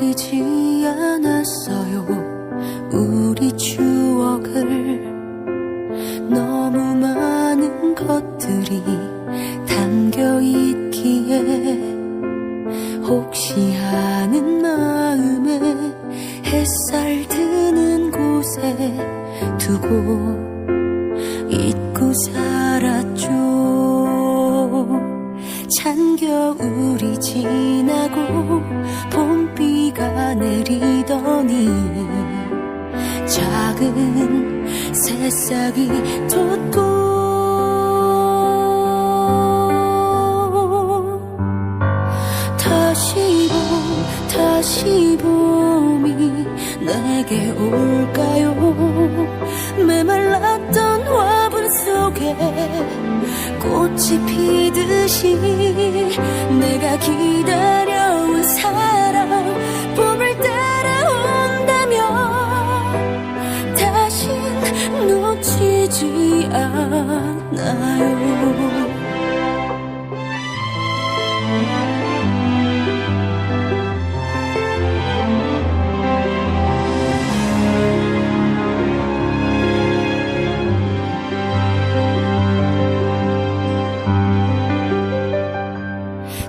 보지 않았어요. 우리 추억을 너무 많은 것들이 담겨 있기에 혹시 하는 마음에 햇살 드는 곳에 두고 잊고 살았죠. 찬 겨울이 지나고 봄비 가 내리더니 작은 새싹이 돋고 다시 봄 다시 봄이 내게 올까요? 메말랐던 화분 속에 꽃이 피듯이 않아요.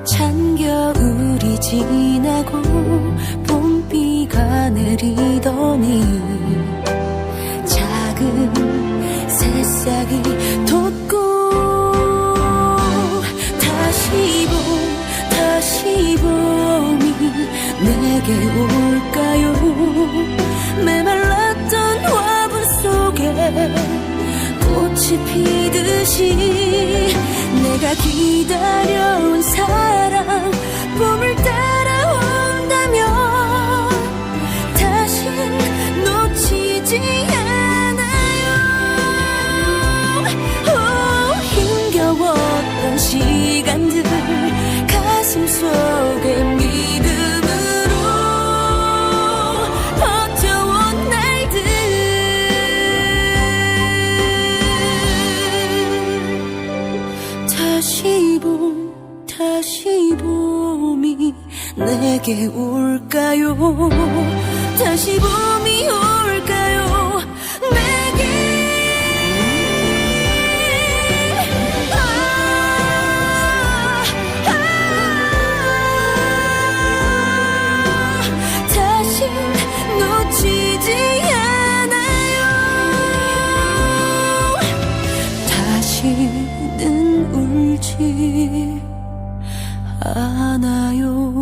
찬 겨울이 지나고 봄비가 내리더니 내게 올까요? 메말랐던 화분 속에 꽃이 피듯이 내가 기다려 내게 올까요? 다시 봄이 올까요? 내게 아, 아. 다시 놓 치지 않 아요？다 시는 울지 않아요.